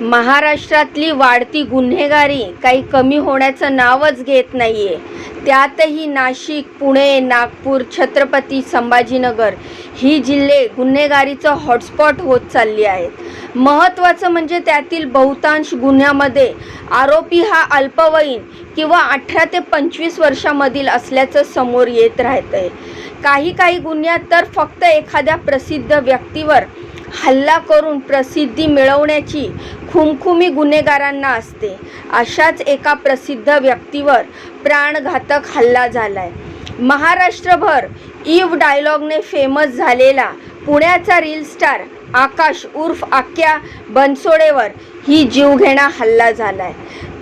महाराष्ट्रातली वाढती गुन्हेगारी काही कमी होण्याचं नावच घेत नाही आहे त्यातही नाशिक पुणे नागपूर छत्रपती संभाजीनगर ही जिल्हे गुन्हेगारीचं हॉटस्पॉट होत चालली आहेत. महत्त्वाचं म्हणजे त्यातील बहुतांश गुन्ह्यामध्ये आरोपी हा अल्पवयीन किंवा अठरा ते पंचवीस वर्षामधील असल्याचं समोर येत राहतंय. काही काही गुन्ह्यात तर फक्त एखाद्या प्रसिद्ध व्यक्तीवर हल्ला करून प्रसिद्धी मिळवण्याची खुमखुमी गुन्हेगारांना असते. अशाच एका प्रसिद्ध व्यक्तीवर प्राणघातक हल्ला झालाय. महाराष्ट्रभर ईव डायलॉगने फेमस झालेला पुण्याचा रील स्टार आकाश उर्फ आक्या बनसोडेवर ही जीवघेणा हल्ला झालाय.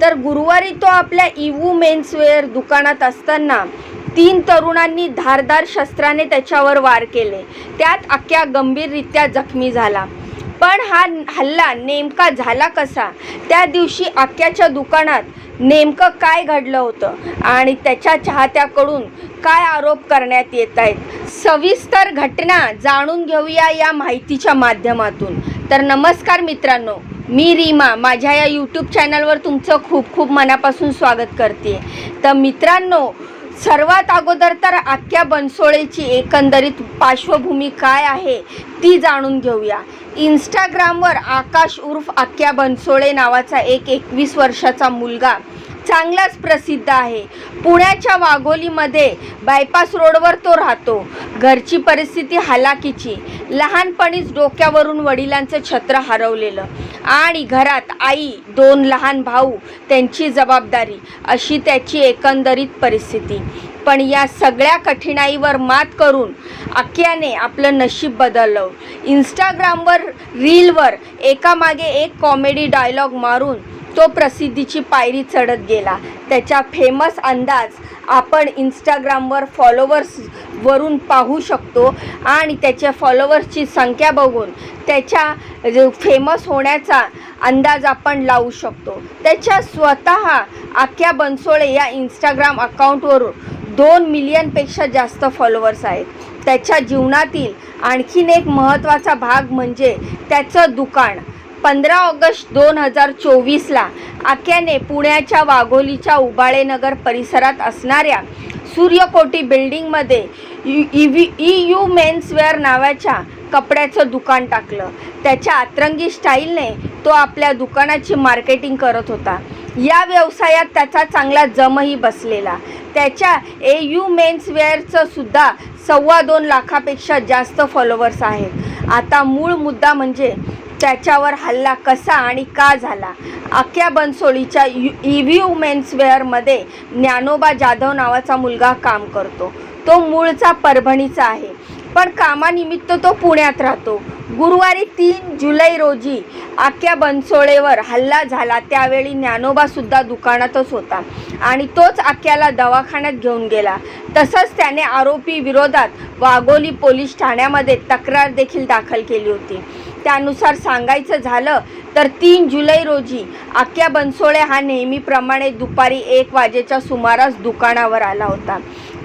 तर गुरुवारी तो आपल्या इवू मेन्सवेअर दुकानात असताना तीन तरुणांनी धारदार शस्त्राने त्याच्यावर वार केले. त्यात अख्ख्या गंभीररित्या जखमी झाला. पण हा हल्ला नेमका झाला कसा? त्या दिवशी आक्याच्या दुकानात नेमकं काय घडलं होतं? आणि त्याच्या चाहत्याकडून काय आरोप करण्यात येत आहेत? सविस्तर घटना जाणून घेऊया या माहितीच्या माध्यमातून. तर नमस्कार मित्रांनो मी रीमा. माझ्या या यूट्यूब चॅनलवर तुमचं खूप खूप मनापासून स्वागत करते. तर मित्रांनो सर्वात अगोदर तर आख्या बनसोळेची एकंदरीत पार्श्वभूमी काय आहे ती जाणून घेऊया. इंस्टाग्रामवर आकाश उर्फ आख्या बनसोळे नावाचा एक एकवीस वर्षाचा मुलगा चांगलाच प्रसिद्ध आहे. पुण्याच्या वाघोलीमध्ये बायपास रोडवर तो राहतो. घरची परिस्थिती हालाकीची. लहानपणीच डोक्यावरून वडिलांचं छत्र हरवलेलं. आणि घरात आई दोन लहान भाऊ त्यांची जबाबदारी अशी त्याची एकंदरीत परिस्थिती. पण या सगळ्या कठीणाईवर मात करून आक्याने आपलं नशीब बदललं. इंस्टाग्रामवर रीलवर एकामागे एक कॉमेडी डायलॉग मारून तो प्रसिद्धीची पायरी चढत गेला. त्याच्या फेमस अंदाज आपण इंस्टाग्रामवर फॉलोवर्स वरून पाहू शकतो आणि त्याच्या फॉलोवर्सची संख्या बघून त्याच्या फेमस होण्याचा अंदाज आपण लावू शकतो. त्याच्या स्वतः आख्या बनसोळे या इंस्टाग्राम अकाउंटवरून दोन मिलियनपेक्षा जास्त फॉलोवर्स आहेत. त्याच्या जीवनातील आणखीन एक महत्त्वाचा भाग म्हणजे त्याचं दुकान. पंधरा ऑगस्ट दोन हजार चोवीसला आख्याने पुण्याच्या वाघोलीच्या उबाळेनगर परिसरात असणाऱ्या सूर्यकोटी बिल्डिंगमध्ये ई यू मेन्सवेअर नावाच्या कपड्याचं दुकान टाकलं. त्याच्या अतरंगी स्टाईलने तो आपल्या दुकानाची मार्केटिंग करत होता. या व्यवसायात त्याचा चांगला जमही बसलेला. त्याच्या ए यू मेन्सवेअरचं सुद्धा सव्वा दोन लाखापेक्षा जास्त फॉलोवर्स आहेत. आता मूळ मुद्दा म्हणजे त्याच्यावर हल्ला कसा आणि का झाला? अख्या बनसोळीच्या यू ई व्ही मेन्सवेअरमध्ये ज्ञानोबा जाधव नावाचा मुलगा काम करतो. तो मूळचा परभणीचा आहे. पण कामानिमित्त तो पुण्यात राहतो. गुरुवारी तीन जुलै रोजी आख्या बनसोळेवर हल्ला झाला. त्यावेळी ज्ञानोबासुद्धा दुकानातच होता आणि तोच आख्याला दवाखान्यात घेऊन गेला. तसंच त्याने आरोपी विरोधात वाघोली पोलीस ठाण्यामध्ये तक्रार देखील दाखल केली होती. त्यानुसार सांगायचं झालं तर तीन जुलै रोजी आख्या बनसोळे हा नेहमीप्रमाणे दुपारी एक वाजेच्या सुमारास दुकानावर आला होता.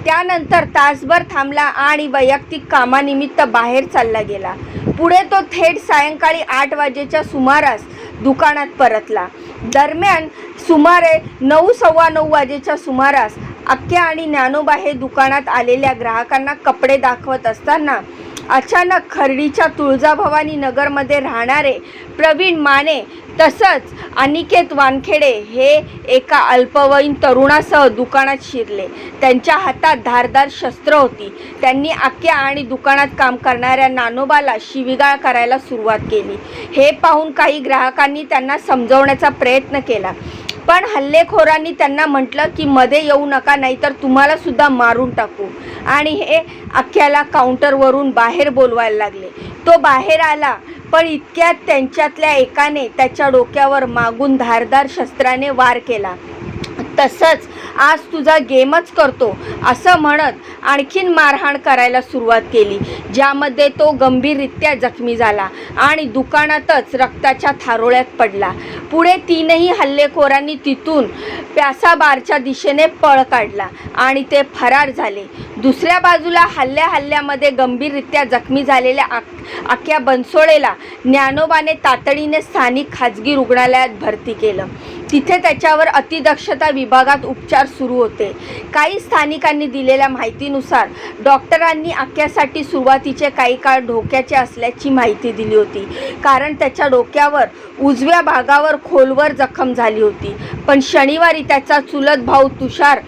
त्यानंतर तासभर थांबला आणि वैयक्तिक कामानिमित्त बाहेर चालला गेला. पुढे तो थेट सायंकाळी आठ वाजेच्या सुमारास दुकानात परतला. दरम्यान सुमारे नऊ सव्वा नऊ वाजेच्या सुमारास अख्ख्या आणि ज्ञानोबा हे दुकानात आलेल्या ग्राहकांना कपडे दाखवत असताना अचानक खर्डीच्या तुळजाभवानी नगरमध्ये राहणारे प्रवीण माने तसंच अनिकेत वानखेडे हे एका अल्पवयीन तरुणासह दुकानात शिरले. त्यांच्या हातात धारदार शस्त्र होती. त्यांनी आख्या आणि दुकानात काम करणाऱ्या नानोबाला शिवीगाळ करायला सुरुवात केली. हे पाहून काही ग्राहकांनी त्यांना समजवण्याचा प्रयत्न केला. पण हल्लेखोरांनी त्यांना म्हटलं की मध्ये येऊ नका नाहीतर तुम्हाला सुद्धा मारून टाकू. आणि हे अख्ख्याला काउंटरवरून बाहेर बोलवायला लागले. तो बाहेर आला पण इतक्यात त्यांच्यातल्या एकाने त्याच्या डोक्यावर मागून धारदार शस्त्राने वार केला. तसंच आज तुझा गेमच करतो असं म्हणत आणखीन मारहाण करायला सुरुवात केली ज्यामध्ये तो गंभीररित्या जखमी झाला आणि दुकानातच रक्ताच्या थारोळ्यात पडला. पुढे तीनही हल्लेखोरांनी तिथून प्यासा बारच्या दिशेने पळ काढला आणि ते फरार झाले. दुसऱ्या बाजूला हल्ल्या हल्ल्यामध्ये गंभीररित्या जखमी झालेल्या आक आख्या बनसोडेला ज्ञानोबाने तातडीने स्थानिक खाजगी रुग्णालयात भरती केलं. तिथे त्याच्यावर अतिदक्षता विभागात उपचार सुरू होते. काही स्थानिकांनी दिलेल्या माहितीनुसार डॉक्टरांनी आक्यासाठी सुरुवातीचे काही काळ धोक्याचे असल्याची माहिती दिली होती. कारण त्याच्या डोक्यावर उजव्या भागावर खोलवर जखम झाली होती. पण शनिवारी त्याचा चुलत भाऊ तुषार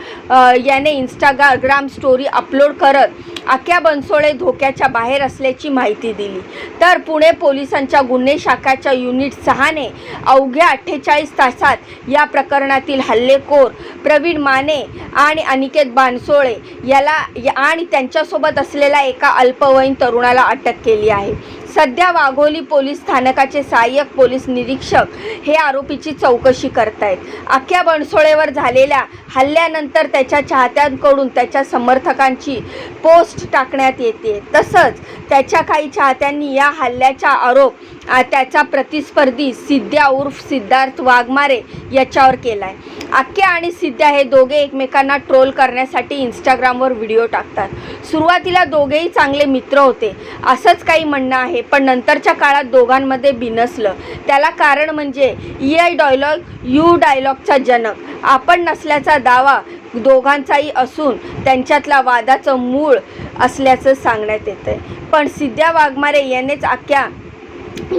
याने इंस्टाग्राम स्टोरी अपलोड करत आक्या बनसोळे धोक्याच्या बाहेर असल्याची माहिती दिली. तर पुणे पोलिसांच्या गुन्हे शाखाच्या युनिट सहाने अवघ्या अठ्ठेचाळीस तासात या प्रकरणातील हल्लेखोर प्रवीण माने आणि अनिकेत बानसोळे याला या- आणि त्यांच्यासोबत असलेल्या एका अल्पवयीन तरुणाला अटक केली आहे. सध्या वाघोली पोलीस स्थानकाचे सहाय्यक पोलीस निरीक्षक हे आरोपीची चौकशी करतायत. अख्ख्या बनसोळेवर झालेल्या हल्ल्यानंतर त्याच्या चाहत्यांकडून त्याच्या समर्थकांची पोस्ट टाकण्यात येते. तसंच त्याच्या काही चाहत्यांनी या हल्ल्याचा आरोप त्याचा प्रतिस्पर्धी सिद्ध्या उर्फ सिद्धार्थ वाघमारे याच्यावर केला आहे आख्या आणि सिद्ध्या हे दोघे एकमेकांना ट्रोल करण्यासाठी इंस्टाग्रामवर व्हिडिओ टाकतात. सुरुवातीला दोघेही चांगले मित्र होते. असंच काही म्हणणं आहे पण नंतरच्या काळात दोघांमध्ये बिनसलं त्याला कारण म्हणजे ई आय डायलॉग यू डायलॉगचा जनक. आपण नसल्याचा दावा दोघांचाही असून त्यांच्यातला वादाचं मूळ असल्याचं सांगण्यात येतं पण सिद्ध्या वाघमारे यानेच आख्या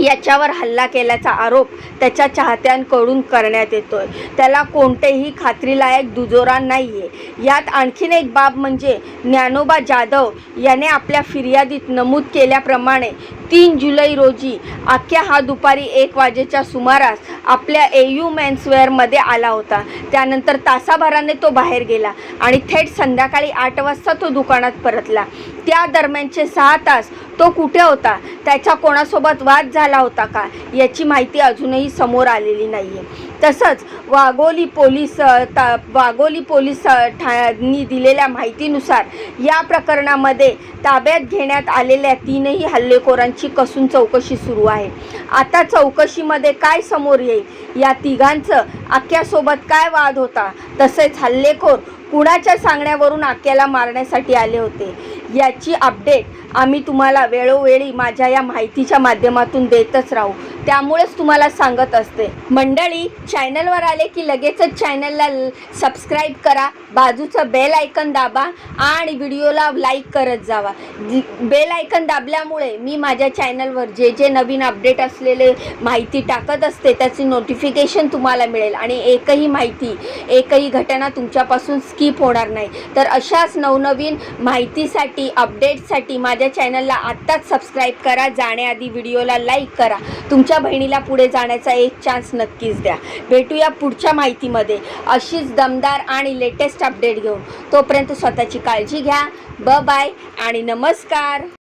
याच्यावर हल्ला केल्याचा आरोप त्याच्या चाहत्यांकडून करण्यात येतोय. त्याला कोणतेही खात्रीलायक दुजोरा नाही आहे यात आणखीन एक बाब म्हणजे ज्ञानोबा जाधव याने आपल्या फिर्यादीत नमूद केल्याप्रमाणे तीन जुलै रोजी अख्ख्या हा दुपारी एक वाजेच्या सुमारास आपल्या ए यू मेन्सवेअरमध्ये आला होता. त्यानंतर तासाभराने तो बाहेर गेला आणि थेट संध्याकाळी आठ वाजता तो दुकानात परतला. त्या दरम्यानचे सहा तास तो कुठे होता? त्याचा कोणासोबत वाद झाला होता का? याची माहिती अजूनही समोर आलेली नाही आहे तसंच वाघोली पोलीस ता वाघोली पोलीस ठाणी दिलेल्या माहितीनुसार या प्रकरणामध्ये ताब्यात घेण्यात आलेल्या तीनही हल्लेखोरांची कसून चौकशी सुरू आहे. आता चौकशीमध्ये काय समोर येईल? या तिघांचं आख्यासोबत काय वाद होता? तसेच हल्लेखोर कुणाच्या सांगण्यावरून आक्याला मारण्यासाठी आले होते? याची अपडेट आम्ही तुम्हाला वेळोवेळी माझ्या या माहितीच्या माध्यमातून देतच राहू. त्यामुळेच तुम्हाला सांगत असते. मंडळी चॅनलवर आले की लगेचच चॅनलला सबस्क्राईब करा बाजूचं बेल आयकन दाबा आणि व्हिडिओला लाईक करत जावा. बेल आयकन दाबल्यामुळे मी माझ्या चॅनलवर जे जे नवीन अपडेट असलेले माहिती टाकत असते त्याची नोटिफिकेशन तुम्हाला मिळेल. आणि एकही माहिती एकही घटना तुमच्यापासून स्किप होणार नाही. तर अशाच नवनवीन माहितीसाठी अपडेटसाठी माझ्या चॅनलला आत्ताच सबस्क्राईब करा जाण्याआधी व्हिडिओला लाईक करा. तुमच्या तुमच्या बहिणीला पुढे जाण्याचा एक चान्स नक्कीच द्या. भेटूया पुढच्या माहितीमध्ये. अशीच दमदार आणि लेटेस्ट अपडेट घेऊन. तोपर्यंत स्वतःची काळजी घ्या. ब बाय आणि नमस्कार.